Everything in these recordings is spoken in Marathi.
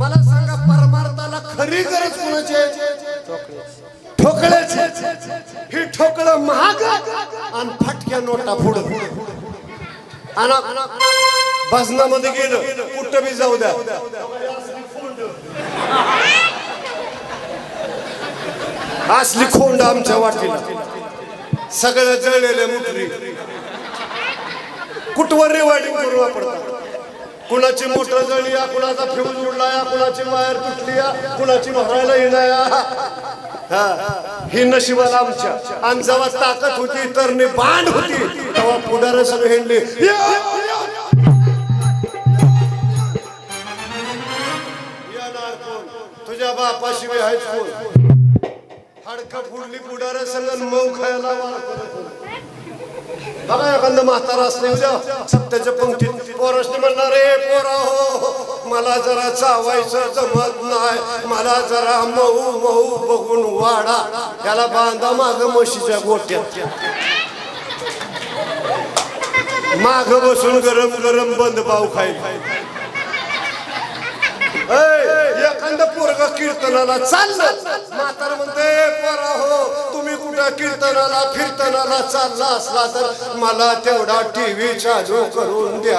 मला सांगा परमार्थाला खरी गरज कोणाची ठोकळ्याची. हे ठोकळं महाग आणि फटक्या नोटा पुढं. आणि भजनामध्ये गेलं कुठं बी जाऊ द्या. असली खोंड आमच्या वाटीला. सगळं जळलेले मुठरी. कुठवर रेवाडी करून वापरतात कुणाची मोटर जळली या कुणाचा फ्यूज उडला या कुणाची वायर तुटली या कुणाची भरायला येणार या ही. नशिबाला आमच्या. आणि जेव्हा ताकद होती तर बांध होती तेव्हा पुढारे सगळे हिंडले. तुझ्या बापाशिवाय आहेच कोण? हाडकं फुडली पुढारे सगळं मऊ खायला बघा एखादं म्हातारा असल्या सत्याच्या पंक्तीत पोराशने म्हणणार रे पोरा हो, हो, हो मला जरा चावायचं जमत नाही. मला जरा मऊ मऊ बघून वाडा. त्याला बांधा माग म्हशीच्या गोट्यात. माग बसून गरम गरम बंद पाव खाईल. एखादं पोरग कीर्तनाला चाललं म्हातार म्हणते पोरा हो कुठं कीर्तनाला कीर्तनाला चालला असला तर मला तेवढा टीव्ही चालू करून द्या.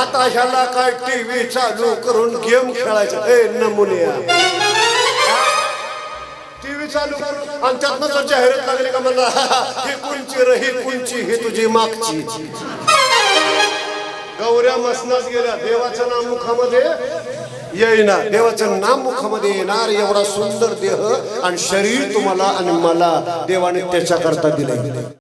आता ह्याला काय टीव्ही चालू करून गेम खेळायचा? ए नमुने टीव्ही चालू करून आणि त्यातनं जर जाहिरात लागली का म्हणला ही कुंची र ही कुंची ही तुझी मागची. गौऱ्या मसनात गेल्या. देवाच्या नाम मुखामध्ये येईना. देवाचं नाम मुखामध्ये येणार एवढा सुंदर देह आणि शरीर तुम्हाला आणि मला देवाने त्याच्याकरता दिले